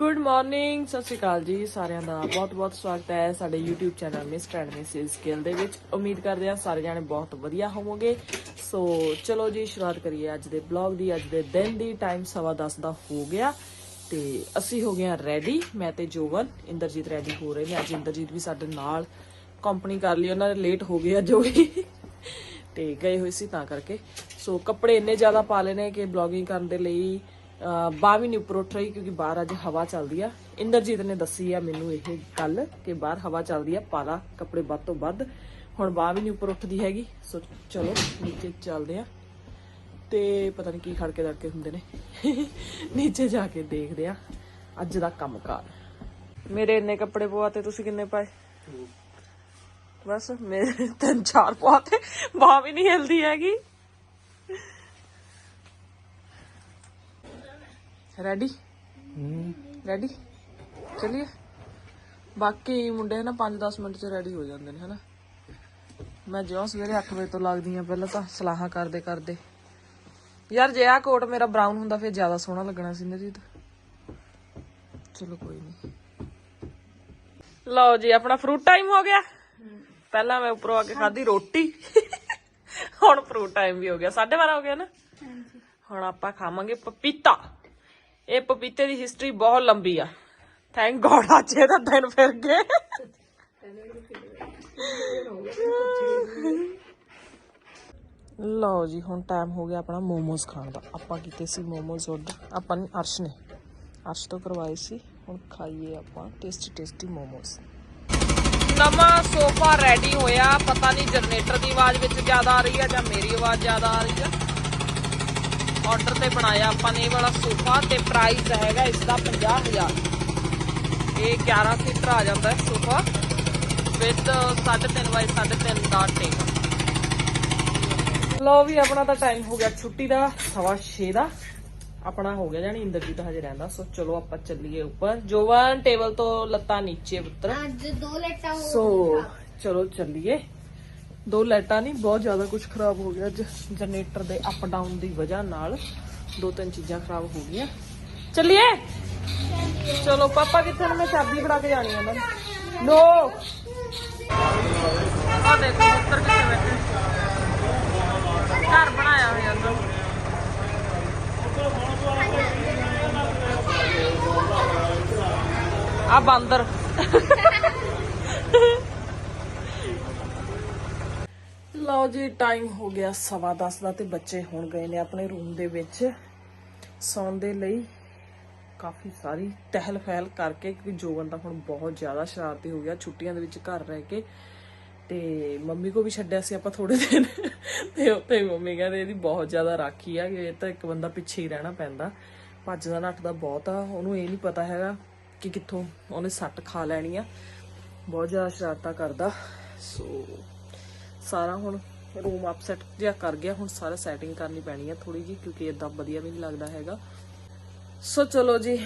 Good morning ਸਤਿ ਸ਼੍ਰੀ ਅਕਾਲ ਜੀ, ਸਾਰਿਆਂ ਦਾ ਬਹੁਤ-ਬਹੁਤ ਸਵਾਗਤ ਹੈ ਸਾਡੇ YouTube channel mister and missus skill ਦੇ ਵਿੱਚ। ਉਮੀਦ ਕਰਦੇ ਹਾਂ ਸਾਰੇ ਜਾਣੇ ਬਹੁਤ ਵਧੀਆ ਹੋਵੋਗੇ। ਸੋ ਚਲੋ ਜੀ, ਸ਼ੁਰੂਆਤ ਕਰੀਏ ਅੱਜ ਦੇ ਬਲੌਗ ਦੀ। ਅੱਜ ਦੇ ਦਿਨ ਦੀ ਟਾਈਮ 10:30 ਦਾ ਹੋ ਗਿਆ ਤੇ ਅਸੀਂ ਹੋ ਗਏ ਹਾਂ ਰੈਡੀ ਮੈਂ ਤੇ ਜੋਵਨ, ਇੰਦਰਜੀਤ ਰੈਡੀ ਹੋ ਰਹੇ ਨੇ। ਅੱਜ ਇੰਦਰਜੀਤ ਵੀ ਸਾਡੇ ਨਾਲ ਕੰਪਨੀ ਕਰ ਲਈ। ਉਹਨਾਂ ਦੇ ਲੇਟ ਹੋ ਗਏ ਅੱਜ ਉਹ ਵੀ। ਤੇ ਗਏ ਹੋਏ ਸੀ ਤਾਂ ਕਰਕੇ। ਸੋ ਕੱਪੜੇ ਇੰਨੇ ਜ਼ਿਆਦਾ ਪਾ ਲਏ ਕਿ ਬਲੌਗਿੰਗ ਕਰਨ ਦੇ ਲਈ ਬਾਂਹ ਵੀ ਨਹੀਂ ਉੱਪਰ ਉੱਠ ਰਹੀ ਕਿਉਂਕਿ ਬਾਹਰ ਅੱਜ ਹਵਾ ਚੱਲਦੀ ਆ। ਇੰਦਰਜੀਤ ਨੇ ਦੱਸੀ ਆ ਮੈਨੂੰ ਇਹ ਗੱਲ ਕਿ ਬਾਹਰ ਹਵਾ ਚੱਲਦੀ ਆ ਪਾਲਾ ਕੱਪੜੇ ਵੱਧ ਤੋਂ ਵੱਧ। ਹੁਣ ਬਾਂਹ ਵੀ ਨਹੀਂ ਉੱਪਰ ਉੱਠਦੀ ਹੈਗੀ ਸੋ ਚਲੋ ਨੀਚੇ ਚੱਲਦੇ ਆ। ਤੇ ਪਤਾ ਨਹੀਂ ਕੀ ਖੜਕੇ ਦੜਕੇ ਹੁੰਦੇ ਨੇ। ਨੀਚੇ ਜਾ ਕੇ ਦੇਖਦੇ ਆ ਅੱਜ ਦਾ ਕੰਮਕਾਰ। ਮੇਰੇ ਇੰਨੇ ਕੱਪੜੇ ਪਵਾਤੇ ਤੁਸੀਂ ਕਿੰਨੇ ਪਾਏ? ਬਸ ਮੇਰੇ ਤਿੰਨ ਚਾਰ ਪਵਾਤੇ ਬਾਂਹ ਵੀ ਨਹੀਂ ਹਿਲਦੀ ਹੈਗੀ। ਰੈਡੀ ਰੈਡੀ ਚਲਿਏ। ਬਾਕੀ ਮੁੰਡੇ ਨਾ 5-10 ਮਿੰਟ ਚ ਰੈਡੀ ਹੋ ਜਾਂਦੇ ਨੇ ਹਨਾ? ਮੈਂ ਜਿਉਂ ਸਵੇਰੇ 8 ਵਜੇ ਤੋਂ ਲੱਗਦੀ ਆ ਪਹਿਲਾਂ ਤਾਂ ਸਲਾਹਾਂ ਕਰਦੇ ਕਰਦੇ। ਯਾਰ ਜੇ ਆ ਕੋਟ ਮੇਰਾ ਬਰਾਊਨ ਹੁੰਦਾ ਫਿਰ ਜ਼ਿਆਦਾ ਸੋਹਣਾ ਲੱਗਣਾ ਸੀ ਨਰੀਤ ਚਲੋ ਕੋਈ ਨਹੀਂ ਲਓ ਜੀ ਆਪਣਾ ਫਰੂਟ ਟਾਈਮ ਹੋ ਗਿਆ। ਪਹਿਲਾਂ ਮੈਂ ਉੱਪਰੋਂ ਆ ਕੇ ਖਾਧੀ ਰੋਟੀ। ਹੁਣ ਫਰੂਟ ਟਾਈਮ ਵੀ ਹੋ ਗਿਆ। 12:30 ਹੋ ਗਿਆ ਨਾ? ਹੁਣ ਆਪਾਂ ਖਾਵਾਂਗੇ ਪਪੀਤਾ। ਇਹ ਪਪੀਤੇ ਦੀ ਹਿਸਟਰੀ ਬਹੁਤ ਲੰਬੀ ਆ। ਥੈਂਕ ਗੋਡ ਅੱਜ ਇਹਦਾ ਦਿਨ ਫਿਰ ਗਏ। ਲਓ ਜੀ, ਹੁਣ ਟਾਈਮ ਹੋ ਗਿਆ ਆਪਣਾ ਮੋਮੋਸ ਖਾਣ ਦਾ। ਆਪਾਂ ਕੀਤੇ ਸੀ ਮੋਮੋਸ ਆਰਡਰ ਆਪਾਂ ਨੇ ਅਰਸ਼ ਨੇ। ਅਰਸ਼ ਤੋਂ ਕਰਵਾਏ ਸੀ। ਹੁਣ ਖਾਈਏ ਆਪਾਂ ਟੇਸਟੀ ਟੇਸਟੀ ਮੋਮੋਸ ਨਵਾਂ ਸੋਫਾ ਰੈਡੀ ਹੋਇਆ। ਪਤਾ ਨਹੀਂ ਜਨਰੇਟਰ ਦੀ ਆਵਾਜ਼ ਵਿੱਚ ਜ਼ਿਆਦਾ ਆ ਰਹੀ ਹੈ ਜਾਂ ਮੇਰੀ ਆਵਾਜ਼ ਜ਼ਿਆਦਾ ਆ ਰਹੀ ਹੈ ਆਰਡਰ ਤੇ ਬਣਾਇਆ ਆਪਾਂ ਨੇ ਇਹ ਵਾਲਾ ਸੋਫਾ ਤੇ ਪ੍ਰਾਈਸ ਹੈਗਾ ਇਸ ਦਾ 50000 ਇਹ 11 ਸੀਟਰ ਆ ਜਾਂਦਾ ਹੈ ਸੋਫਾ ਵਿਦ 3.5 ਬਾਈ 3.5 ਦਾ ਟੇਬਲ ਲੋ ਵੀ ਆਪਣਾ ਤਾਂ ਟਾਈਮ ਹੋ ਗਿਆ ਛੁੱਟੀ ਦਾ ਸਵਾ 6 ਦਾ। ਆਪਣਾ ਹੋ ਗਿਆ ਜਾਨੀ ਇੰਦਰਜੀਤ ਹਜੇ ਰਹਿੰਦਾ ਸੋ ਚਲੋ ਆਪਾਂ ਚੱਲੀਏ ਉੱਪਰ। ਜੋਵਨ ਟੇਬਲ ਤੋਂ ਲੱਤਾਂ ਨੀਚੇ ਪੁੱਤਰ ਅੱਜ ਦੋ ਲੇਟਾਂ ਹੋ ਸੋ ਚਲੋ ਚੱਲੀਏ। ਦੋ ਲਾਈਟਾਂ ਨਹੀਂ, ਬਹੁਤ ਜ਼ਿਆਦਾ ਕੁਝ ਖਰਾਬ ਹੋ ਗਿਆ ਅੱਜ। ਜਨਰੇਟਰ ਦੇ ਅਪ ਡਾਊਨ ਦੀ ਵਜ੍ਹਾ ਨਾਲ ਦੋ ਤਿੰਨ ਚੀਜ਼ਾਂ ਖਰਾਬ ਹੋ ਗਈਆਂ। ਚੱਲੀਏ? ਚਲੋ, ਪਾਪਾ ਕਿੱਥੇ ਨੇ? ਮੈਂ ਚਾਬੀ ਫੜਾ ਕੇ ਜਾਣੀ ਆ ਨਾ। ਨੋ ਆ ਦੇਖੋ ਉੱਤਰ ਕਿੱਥੇ ਬੈਠੇ। ਘਰ ਬਣਾਇਆ ਹੋਇਆ ਅੰਦਰ ਆ ਬਾਂਦਰ ਲਓ ਜੀ ਟਾਈਮ ਹੋ ਗਿਆ ਸਵਾ ਦਸ ਦਾ ਤੇ ਬੱਚੇ ਹੁਣ ਗਏ ਨੇ ਆਪਣੇ ਰੂਮ ਦੇ ਵਿੱਚ। ਸੌਣ ਦੇ ਲਈ ਕਾਫੀ ਸਾਰੀ ਟਹਿਲ ਫਹਿਲ ਕਰਕੇ, ਕਿਉਂਕਿ ਜੋਗਨ ਤਾਂ ਹੁਣ ਬਹੁਤ ਜ਼ਿਆਦਾ ਸ਼ਰਾਰਤੀ ਹੋ ਗਿਆ, ਛੁੱਟੀਆਂ ਦੇ ਵਿੱਚ ਘਰ ਰਹਿ ਕੇ। ਤੇ ਮੰਮੀ ਕੋ ਵੀ ਛੱਡਿਆ ਸੀ ਆਪਾਂ ਥੋੜੇ ਦਿਨ। ਤੇ ਉੱਥੇ ਮੰਮੀ ਕਹਿੰਦੇ ਇਹਦੀ ਬਹੁਤ ਜ਼ਿਆਦਾ ਰਾਖੀ ਆ ਕਿ ਇਹ ਤਾਂ ਇੱਕ ਬੰਦਾ ਪਿੱਛੇ ਹੀ ਰਹਿਣਾ ਪੈਂਦਾ। ਭੱਜਦਾ ਨੱਠਦਾ ਬਹੁਤ ਆ, ਉਹਨੂੰ ਇਹ ਨਹੀਂ ਪਤਾ ਹੈਗਾ ਕਿ ਕਿੱਥੋਂ ਉਹਨੇ ਸੱਟ ਖਾ ਲੈਣੀ ਆ। ਬਹੁਤ ਜ਼ਿਆਦਾ ਸ਼ਰਾਰਤਾਂ ਕਰਦਾ। ਸੋ ਸਾਰਾ ਹੁਣ ਰੂਮ ਅਪਸੈਟ ਜਿਹਾ ਕਰ ਗਿਆ, ਹੁਣ ਸਾਰਾ ਸੈਟਿੰਗ ਕਰਨੀ ਪੈਣੀ ਆ ਥੋੜੀ ਜੀ ਕਿਉਂਕਿ ਇਦਾਂ ਵਧੀਆ ਵੀ ਨਹੀਂ ਲੱਗਦਾ ਹੈਗਾ। ਸੋ ਚਲੋ ਜੀ,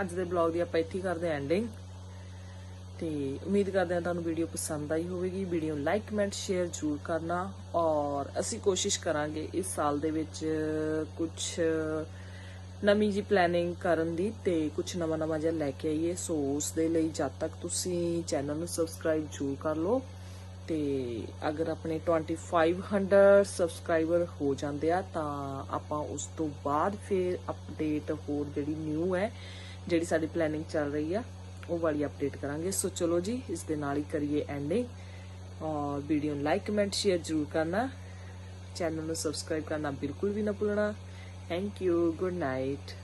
ਅੱਜ ਦੇ ਬਲੌਗ ਦੀ ਆਪਾਂ ਇੱਥੇ ਹੀ ਕਰਦੇ ਐਂਡਿੰਗ ਤੇ ਉਮੀਦ ਕਰਦੇ ਹਾਂ ਤੁਹਾਨੂੰ ਵੀਡੀਓ ਪਸੰਦ ਆਈ ਹੋਵੇਗੀ। ਵੀਡੀਓ ਨੂੰ ਲਾਈਕ ਕਮੈਂਟ ਸ਼ੇਅਰ ਜ਼ਰੂਰ ਕਰਨਾ। ਔਰ ਅਸੀਂ ਕੋਸ਼ਿਸ਼ ਕਰਾਂਗੇ ਇਸ ਸਾਲ ਦੇ ਵਿੱਚ ਕੁਝ ਨਵੀਂ ਜੀ ਪਲੈਨਿੰਗ ਕਰਨ ਦੀ ਤੇ ਕੁਝ ਨਵਾਂ ਨਵਾਂ ਜਿਹਾ ਲੈ ਕੇ ਆਈਏ। ਸੋ ਉਸ ਦੇ ਲਈ ਜਦ ਤੱਕ ਤੁਸੀਂ ਚੈਨਲ ਨੂੰ ਸਬਸਕ੍ਰਾਈਬ ਜ਼ਰੂਰ ਕਰ ਲਓ। ਤੇ ਅਗਰ ਆਪਣੇ 2500 ਸਬਸਕ੍ਰਾਈਬਰ ਹੋ ਜਾਂਦੇ ਆ, ਤਾਂ ਆਪਾਂ ਉਸ ਤੋਂ ਬਾਅਦ ਫਿਰ ਅਪਡੇਟ ਹੋਰ ਜਿਹੜੀ ਨਿਊ ਹੈ, ਜਿਹੜੀ ਸਾਡੀ ਪਲੈਨਿੰਗ ਚੱਲ ਰਹੀ ਆ, ਉਹ ਵਾਲੀ ਅਪਡੇਟ ਕਰਾਂਗੇ। ਸੋ ਚਲੋ ਜੀ, ਇਸ ਦੇ ਨਾਲ ਹੀ ਕਰੀਏ ਐਂਡਿੰਗ ਔਰ ਵੀਡੀਓ ਨੂੰ ਲਾਈਕ ਕਮੈਂਟ ਸ਼ੇਅਰ ਜ਼ਰੂਰ ਕਰਨਾ। ਚੈਨਲ ਨੂੰ ਸਬਸਕ੍ਰਾਈਬ ਕਰਨਾ ਬਿਲਕੁਲ ਵੀ ਨਾ ਭੁੱਲਣਾ। Thank you good night